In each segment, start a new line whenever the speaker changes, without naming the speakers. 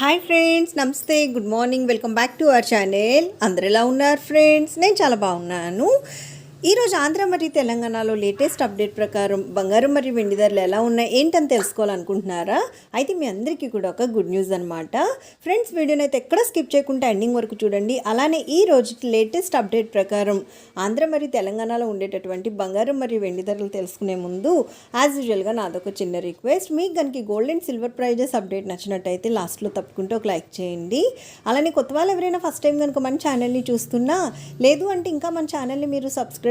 Hi friends నమస్తే good morning welcome back to our channel. అందరు ఎలా ఉన్నారు ఫ్రెండ్స్? నేను చాలా బాగున్నాను. ఈరోజు ఆంధ్ర మరియు తెలంగాణలో లేటెస్ట్ అప్డేట్ ప్రకారం బంగారం మరియు వెండి ధరలు ఎలా ఉన్నాయి ఏంటని తెలుసుకోవాలనుకుంటున్నారా? అయితే మీ అందరికీ కూడా ఒక గుడ్ న్యూస్ అనమాట ఫ్రెండ్స్ వీడియోని అయితే ఎక్కడ స్కిప్ చేయకుండా ఎండింగ్ వరకు చూడండి. అలానే ఈ రోజు లేటెస్ట్ అప్డేట్ ప్రకారం ఆంధ్ర మరియు తెలంగాణలో ఉండేటటువంటి బంగారం మరియు వెండి ధరలు తెలుసుకునే ముందు యాజ్ యూజువల్గా నాదొక చిన్న రిక్వెస్ట్ మీకు కనుక gold and silver prizes update నచ్చినట్టయితే లాస్ట్లో తప్పుకుంటూ ఒక లైక్ చేయండి. అలానే కొత్త వాళ్ళు ఎవరైనా ఫస్ట్ టైం కనుక మన ఛానల్ని చూస్తున్నా లేదు అంటే ఇంకా మన ఛానల్ని మీరు సబ్స్క్రైబ్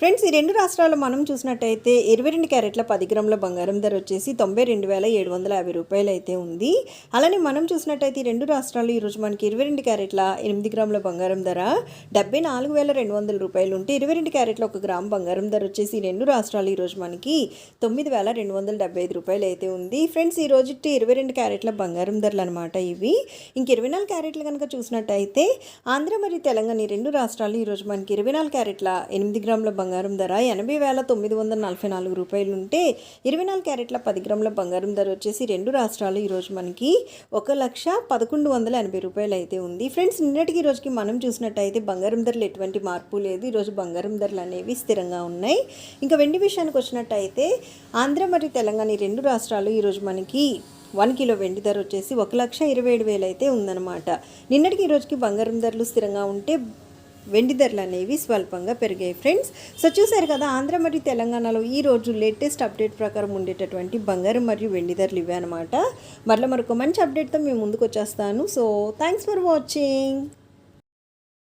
ఫ్రెండ్స్ ఈ రెండు రాష్ట్రాల్లో మనం చూసినట్టయితే ఇరవై రెండు క్యారెట్ల పది గ్రాముల బంగారం ధర వచ్చేసి తొంభై రెండు వేల ఏడు వందల యాభై రూపాయలు అయితే ఉంది. అలానే మనం చూసినట్టయితే ఈ రెండు రాష్ట్రాలు ఈరోజు మనకి ఇరవై రెండు క్యారెట్ల ఎనిమిది గ్రాముల బంగారం ధర డెబ్బై నాలుగు వేల రెండు వందల రూపాయలు ఉంటే ఇరవై రెండు క్యారెట్ల ఒక గ్రామ్ బంగారం ధర వచ్చేసి రెండు రాష్ట్రాలు ఈరోజు మనకి తొమ్మిది వేల రెండు వందల డెబ్బై ఐదు రూపాయలు అయితే ఉంది. ఫ్రెండ్స్ ఈ రోజు ఇరవై రెండు క్యారెట్ల బంగారం ధరలు అనమాట ఇవి. ఇంక ఇరవై నాలుగు క్యారెట్లు కనుక చూసినట్టయితే ఆంధ్ర మరియు తెలంగాణ ఈ రెండు రాష్ట్రాలు ఈరోజు మనకి ఇరవై నాలుగు క్యారెట్ల ఎనిమిది గ్రాముల బంగారం ధర ఎనభై వేల తొమ్మిది వందల నలభై నాలుగు రూపాయలు ఉంటే ఇరవై నాలుగు క్యారెట్ల పది గ్రాముల బంగారం ధర వచ్చేసి రెండు రాష్ట్రాలు ఈరోజు మనకి ఒక లక్ష పదకొండు వందల ఎనభై రూపాయలు అయితే ఉంది. ఫ్రెండ్స్ నిన్నటికి ఈ రోజుకి మనం చూసినట్టయితే బంగారం ధరలు ఎటువంటి మార్పు లేదు. ఈరోజు బంగారం ధరలు అనేవి స్థిరంగా ఉన్నాయి. ఇంకా వెండి విషయానికి వచ్చినట్టయితే ఆంధ్ర మరియు తెలంగాణ రెండు రాష్ట్రాలు ఈరోజు మనకి వన్ కిలో వెండి ధర వచ్చేసి ఒక లక్ష ఇరవై ఏడు వేలు అయితే ఉందన్నమాట. నిన్నటికి ఈ రోజుకి బంగారం ధరలు స్థిరంగా ఉంటే వెండి ధరలు అనేవి స్వల్పంగా పెరిగాయి ఫ్రెండ్స్ సో చూసారు కదా ఆంధ్ర మరియు తెలంగాణలో ఈ రోజు లేటెస్ట్ అప్డేట్ ప్రకారం ఉండేటటువంటి బంగారం మరియు వెండి ధరలు ఇవే అనమాట మరలా మరొక మంచి అప్డేట్తో మేము ముందుకు వచ్చేస్తాను. So thanks for watching